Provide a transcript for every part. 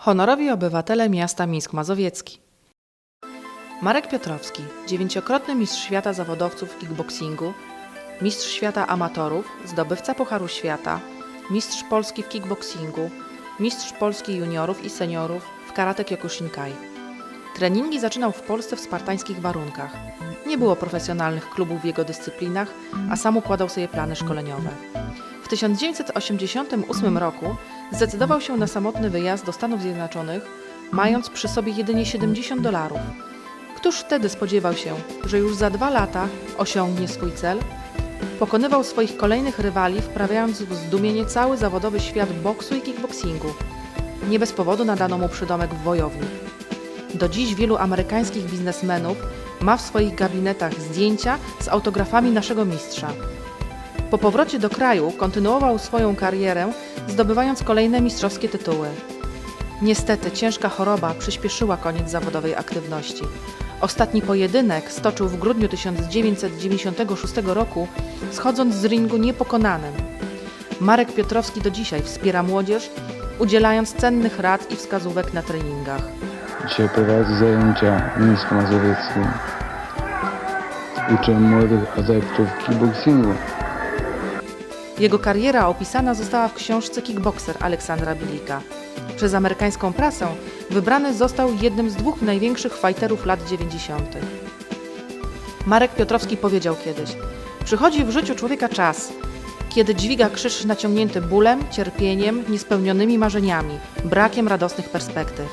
Honorowi obywatele miasta Mińsk Mazowiecki. Marek Piotrowski, dziewięciokrotny mistrz świata zawodowców kickboxingu, mistrz świata amatorów, zdobywca Pucharu Świata, mistrz Polski w kickboxingu, mistrz Polski juniorów i seniorów w karate Kyokushinkai. Treningi zaczynał w Polsce w spartańskich warunkach. Nie było profesjonalnych klubów w jego dyscyplinach, a sam układał sobie plany szkoleniowe. W 1988 roku zdecydował się na samotny wyjazd do Stanów Zjednoczonych, mając przy sobie jedynie 70 dolarów. Któż wtedy spodziewał się, że już za dwa lata osiągnie swój cel? Pokonywał swoich kolejnych rywali, wprawiając w zdumienie cały zawodowy świat boksu i kickboxingu. Nie bez powodu nadano mu przydomek wojownik. Do dziś wielu amerykańskich biznesmenów ma w swoich gabinetach zdjęcia z autografami naszego mistrza. Po powrocie do kraju kontynuował swoją karierę, zdobywając kolejne mistrzowskie tytuły. Niestety ciężka choroba przyspieszyła koniec zawodowej aktywności. Ostatni pojedynek stoczył w grudniu 1996 roku, schodząc z ringu niepokonanym. Marek Piotrowski do dzisiaj wspiera młodzież, udzielając cennych rad i wskazówek na treningach. Dzisiaj prowadzę zajęcia w Mińsku Mazowieckim. Uczę młodych adeptów kickboxingu. Jego kariera opisana została w książce Kickboxer Aleksandra Bilika. Przez amerykańską prasę wybrany został jednym z dwóch największych fighterów lat 90. Marek Piotrowski powiedział kiedyś: Przychodzi w życiu człowieka czas, kiedy dźwiga krzyż naciągnięty bólem, cierpieniem, niespełnionymi marzeniami, brakiem radosnych perspektyw.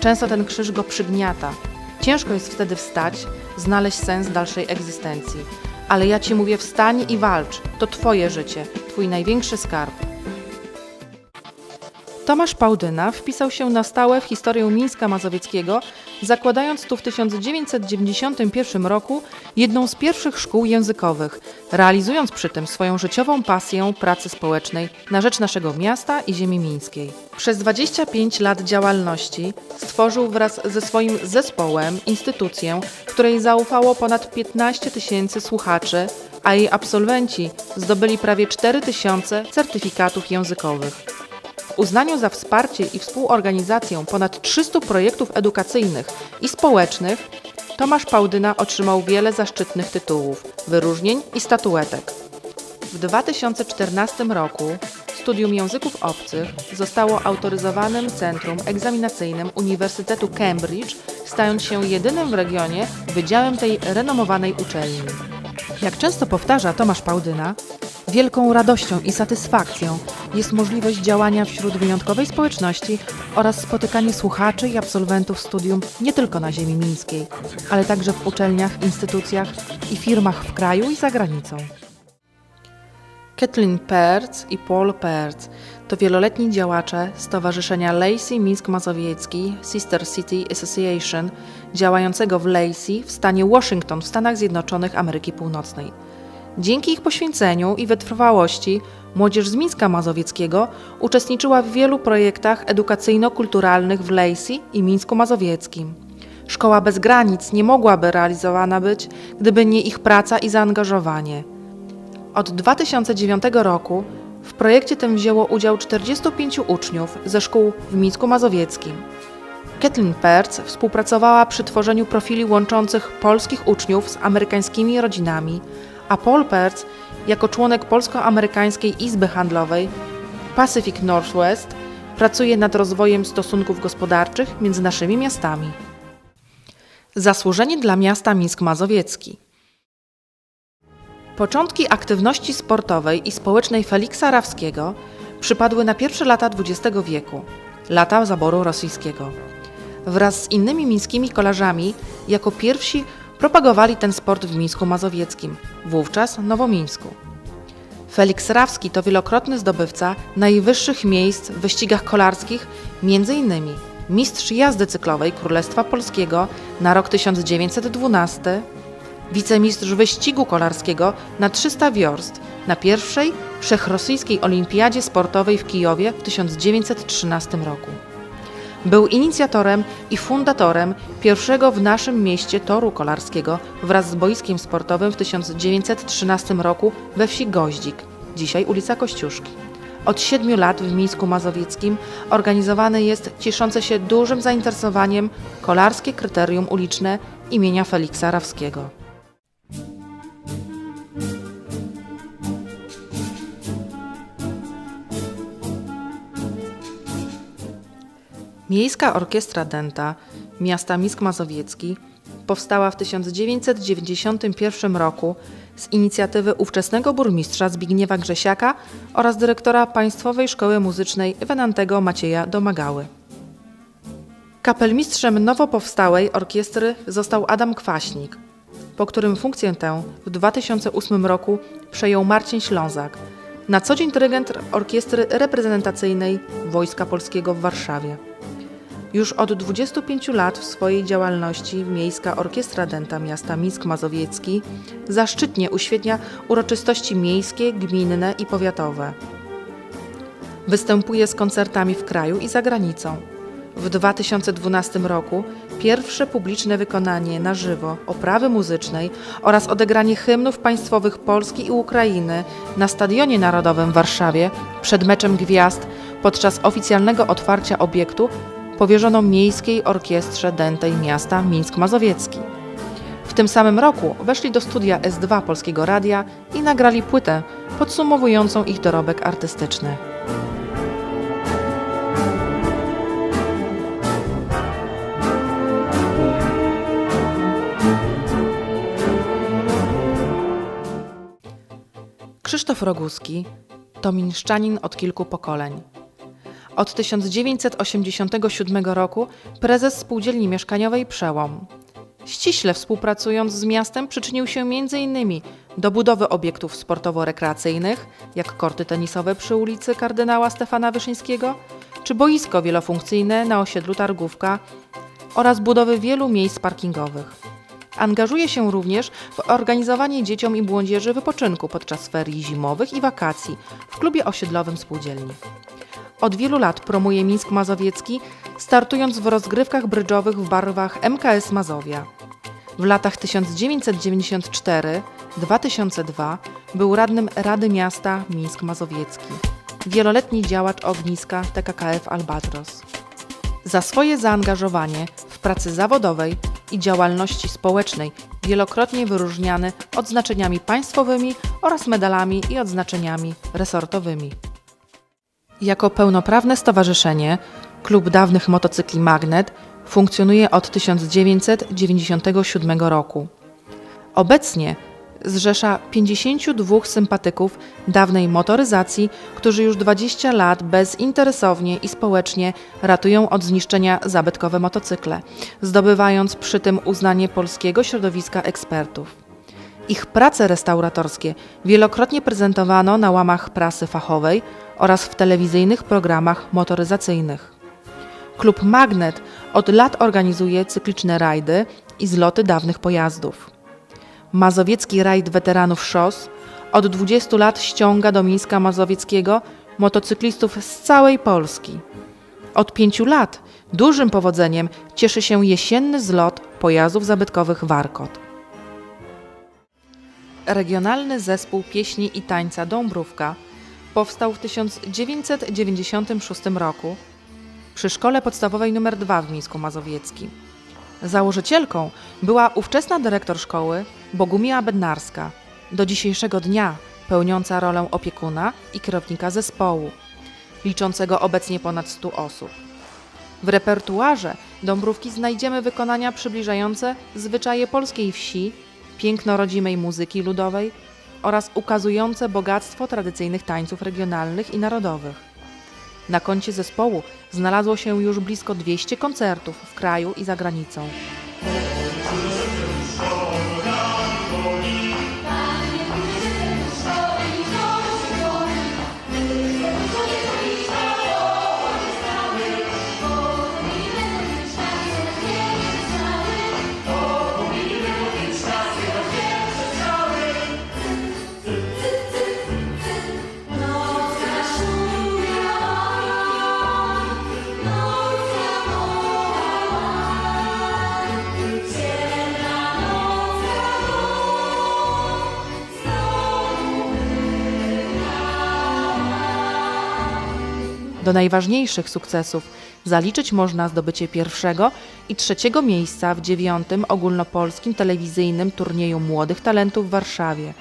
Często ten krzyż go przygniata. Ciężko jest wtedy wstać, znaleźć sens dalszej egzystencji. Ale ja ci mówię, wstań i walcz. To twoje życie, twój największy skarb. Tomasz Pałdyna wpisał się na stałe w historię Mińska Mazowieckiego, zakładając tu w 1991 roku jedną z pierwszych szkół językowych, realizując przy tym swoją życiową pasję pracy społecznej na rzecz naszego miasta i ziemi mińskiej. Przez 25 lat działalności stworzył wraz ze swoim zespołem instytucję, której zaufało ponad 15 tysięcy słuchaczy, a jej absolwenci zdobyli prawie 4 tysiące certyfikatów językowych. W uznaniu za wsparcie i współorganizację ponad 300 projektów edukacyjnych i społecznych Tomasz Pałdyna otrzymał wiele zaszczytnych tytułów, wyróżnień i statuetek. W 2014 roku Studium Języków Obcych zostało autoryzowanym centrum egzaminacyjnym Uniwersytetu Cambridge, stając się jedynym w regionie wydziałem tej renomowanej uczelni. Jak często powtarza Tomasz Pałdyna, wielką radością i satysfakcją jest możliwość działania wśród wyjątkowej społeczności oraz spotykanie słuchaczy i absolwentów studium nie tylko na ziemi mińskiej, ale także w uczelniach, instytucjach i firmach w kraju i za granicą. Kathleen Perc i Paul Perc to wieloletni działacze Stowarzyszenia Lacey Mińsk Mazowiecki Sister City Association działającego w Lacey w stanie Washington w Stanach Zjednoczonych Ameryki Północnej. Dzięki ich poświęceniu i wytrwałości młodzież z Mińska Mazowieckiego uczestniczyła w wielu projektach edukacyjno-kulturalnych w Lacey i Mińsku Mazowieckim. Szkoła bez granic nie mogłaby realizowana być, gdyby nie ich praca i zaangażowanie. Od 2009 roku w projekcie tym wzięło udział 45 uczniów ze szkół w Mińsku Mazowieckim. Kathleen Perc współpracowała przy tworzeniu profili łączących polskich uczniów z amerykańskimi rodzinami, a Paul Perc jako członek Polsko-Amerykańskiej Izby Handlowej Pacific Northwest pracuje nad rozwojem stosunków gospodarczych między naszymi miastami. Zasłużenie dla miasta Mińsk Mazowiecki. Początki aktywności sportowej i społecznej Feliksa Rawskiego przypadły na pierwsze lata XX wieku, lata zaboru rosyjskiego. Wraz z innymi mińskimi kolarzami jako pierwsi propagowali ten sport w Mińsku Mazowieckim, wówczas Nowomińsku. Feliks Rawski to wielokrotny zdobywca najwyższych miejsc w wyścigach kolarskich, m.in. mistrz jazdy cyklowej Królestwa Polskiego na rok 1912, wicemistrz wyścigu kolarskiego na 300 wiorst na pierwszej wszechrosyjskiej olimpiadzie sportowej w Kijowie w 1913 roku. Był inicjatorem i fundatorem pierwszego w naszym mieście toru kolarskiego wraz z boiskiem sportowym w 1913 roku we wsi Goździk, dzisiaj ulica Kościuszki. Od siedmiu lat w Mińsku Mazowieckim organizowane jest cieszące się dużym zainteresowaniem kolarskie kryterium uliczne imienia Feliksa Rawskiego. Miejska Orkiestra Dęta miasta Mińsk Mazowiecki powstała w 1991 roku z inicjatywy ówczesnego burmistrza Zbigniewa Grzesiaka oraz dyrektora Państwowej Szkoły Muzycznej Wenantego Macieja Domagały. Kapelmistrzem nowo powstałej orkiestry został Adam Kwaśnik, po którym funkcję tę w 2008 roku przejął Marcin Ślązak, na co dzień dyrygent orkiestry reprezentacyjnej Wojska Polskiego w Warszawie. Już od 25 lat w swojej działalności Miejska Orkiestra Dęta Miasta Mińsk Mazowiecki zaszczytnie uświetnia uroczystości miejskie, gminne i powiatowe. Występuje z koncertami w kraju i za granicą. W 2012 roku pierwsze publiczne wykonanie na żywo oprawy muzycznej oraz odegranie hymnów państwowych Polski i Ukrainy na Stadionie Narodowym w Warszawie przed meczem gwiazd podczas oficjalnego otwarcia obiektu powierzono Miejskiej Orkiestrze Dętej Miasta Mińsk Mazowiecki. W tym samym roku weszli do studia S2 Polskiego Radia i nagrali płytę podsumowującą ich dorobek artystyczny. Krzysztof Roguski to mińszczanin od kilku pokoleń. Od 1987 roku prezes spółdzielni mieszkaniowej Przełom. Ściśle współpracując z miastem przyczynił się m.in. do budowy obiektów sportowo-rekreacyjnych, jak korty tenisowe przy ulicy kardynała Stefana Wyszyńskiego, czy boisko wielofunkcyjne na osiedlu Targówka oraz budowy wielu miejsc parkingowych. Angażuje się również w organizowanie dzieciom i młodzieży wypoczynku podczas ferii zimowych i wakacji w klubie osiedlowym spółdzielni. Od wielu lat promuje Mińsk Mazowiecki, startując w rozgrywkach brydżowych w barwach MKS Mazowia. W latach 1994-2002 był radnym Rady Miasta Mińsk Mazowiecki. Wieloletni działacz ogniska TKKF Albatros. Za swoje zaangażowanie w pracy zawodowej i działalności społecznej wielokrotnie wyróżniany odznaczeniami państwowymi oraz medalami i odznaczeniami resortowymi. Jako pełnoprawne stowarzyszenie Klub Dawnych Motocykli Magnet funkcjonuje od 1997 roku. Obecnie zrzesza 52 sympatyków dawnej motoryzacji, którzy już 20 lat bezinteresownie i społecznie ratują od zniszczenia zabytkowe motocykle, zdobywając przy tym uznanie polskiego środowiska ekspertów. Ich prace restauratorskie wielokrotnie prezentowano na łamach prasy fachowej oraz w telewizyjnych programach motoryzacyjnych. Klub Magnet od lat organizuje cykliczne rajdy i zloty dawnych pojazdów. Mazowiecki Rajd Weteranów Szos od 20 lat ściąga do Mińska Mazowieckiego motocyklistów z całej Polski. Od pięciu lat dużym powodzeniem cieszy się jesienny zlot pojazdów zabytkowych Warkot. Regionalny Zespół Pieśni i Tańca Dąbrówka powstał w 1996 roku przy Szkole Podstawowej nr 2 w Mińsku Mazowieckim. Założycielką była ówczesna dyrektor szkoły Bogumiła Bednarska, do dzisiejszego dnia pełniąca rolę opiekuna i kierownika zespołu, liczącego obecnie ponad 100 osób. W repertuarze Dąbrówki znajdziemy wykonania przybliżające zwyczaje polskiej wsi, piękno rodzimej muzyki ludowej oraz ukazujące bogactwo tradycyjnych tańców regionalnych i narodowych. Na koncie zespołu znalazło się już blisko 200 koncertów w kraju i za granicą. Do najważniejszych sukcesów zaliczyć można zdobycie pierwszego i trzeciego miejsca w dziewiątym ogólnopolskim telewizyjnym turnieju młodych talentów w Warszawie.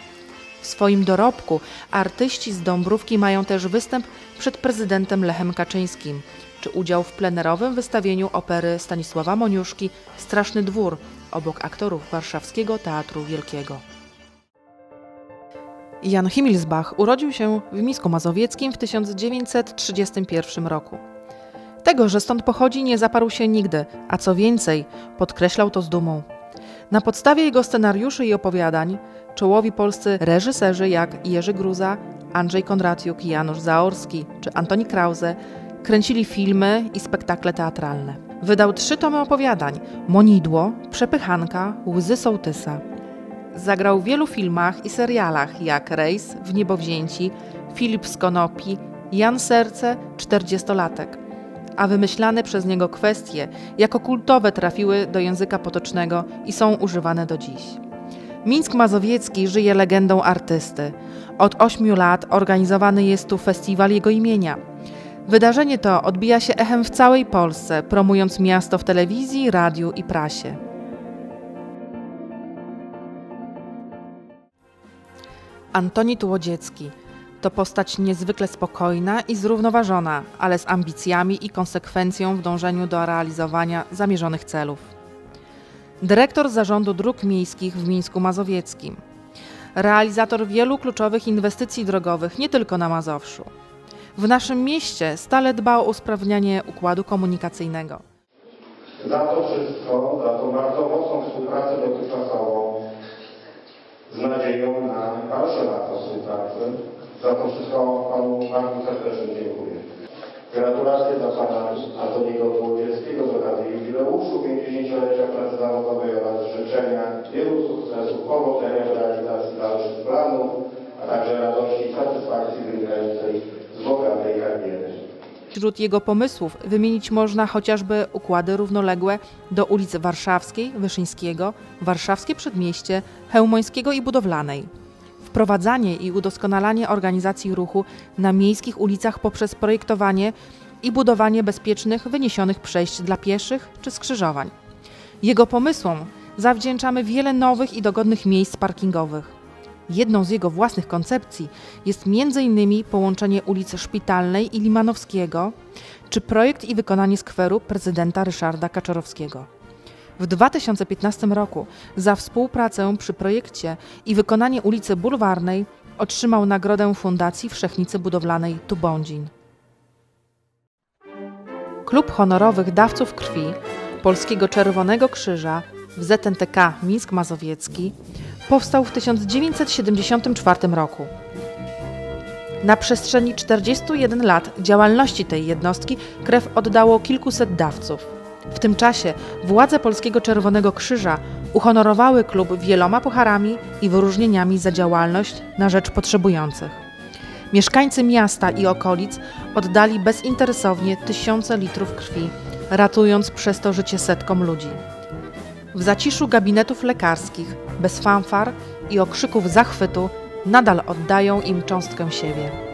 W swoim dorobku artyści z Dąbrówki mają też występ przed prezydentem Lechem Kaczyńskim, czy udział w plenerowym wystawieniu opery Stanisława Moniuszki Straszny Dwór obok aktorów Warszawskiego Teatru Wielkiego. Jan Himmelsbach urodził się w Misku Mazowieckim w 1931 roku. Tego, że stąd pochodzi, nie zaparł się nigdy, a co więcej, podkreślał to z dumą. Na podstawie jego scenariuszy i opowiadań czołowi polscy reżyserzy jak Jerzy Gruza, Andrzej Kondratiuk, Janusz Zaorski czy Antoni Krause kręcili filmy i spektakle teatralne. Wydał trzy tomy opowiadań: Monidło, Przepychanka, Łzy Sołtysa. Zagrał w wielu filmach i serialach jak Rejs, W Niebowzięci, Filip z Konopi, Jan Serce, Czterdziestolatek. A wymyślane przez niego kwestie jako kultowe trafiły do języka potocznego i są używane do dziś. Mińsk Mazowiecki żyje legendą artysty. Od ośmiu lat organizowany jest tu festiwal jego imienia. Wydarzenie to odbija się echem w całej Polsce, promując miasto w telewizji, radiu i prasie. Antoni Tułodziecki to postać niezwykle spokojna i zrównoważona, ale z ambicjami i konsekwencją w dążeniu do realizowania zamierzonych celów. Dyrektor Zarządu Dróg Miejskich w Mińsku Mazowieckim. Realizator wielu kluczowych inwestycji drogowych nie tylko na Mazowszu. W naszym mieście stale dba o usprawnianie układu komunikacyjnego. za to wszystko, za tą bardzo mocną współpracę dotychczasową, z nadzieją na dalsze lata współpracy. Za to wszystko Panu bardzo serdecznie dziękuję. Gratulacje dla Pana Antoniego Tłodzieckiego z okazji jubileuszu 50-lecia pracy zawodowej oraz życzenia wielu sukcesów, powodzenia w realizacji dalszych planów, a także radości i satysfakcji wynikającej z bogatej kariery. Wśród jego pomysłów wymienić można chociażby układy równoległe do ulic Warszawskiej, Wyszyńskiego, Warszawskie Przedmieście, Chełmońskiego i Budowlanej. Wprowadzanie i udoskonalanie organizacji ruchu na miejskich ulicach poprzez projektowanie i budowanie bezpiecznych, wyniesionych przejść dla pieszych czy skrzyżowań. Jego pomysłom zawdzięczamy wiele nowych i dogodnych miejsc parkingowych. Jedną z jego własnych koncepcji jest m.in. połączenie ulic Szpitalnej i Limanowskiego, czy projekt i wykonanie skweru prezydenta Ryszarda Kaczorowskiego. W 2015 roku za współpracę przy projekcie i wykonanie ulicy Bulwarnej otrzymał nagrodę Fundacji Wszechnicy Budowlanej Tubądzin. Klub honorowych dawców krwi Polskiego Czerwonego Krzyża w ZNTK Mińsk Mazowiecki powstał w 1974 roku. Na przestrzeni 41 lat działalności tej jednostki krew oddało kilkuset dawców. W tym czasie władze Polskiego Czerwonego Krzyża uhonorowały klub wieloma pucharami i wyróżnieniami za działalność na rzecz potrzebujących. Mieszkańcy miasta i okolic oddali bezinteresownie tysiące litrów krwi, ratując przez to życie setkom ludzi. W zaciszu gabinetów lekarskich, bez fanfar i okrzyków zachwytu, nadal oddają im cząstkę siebie.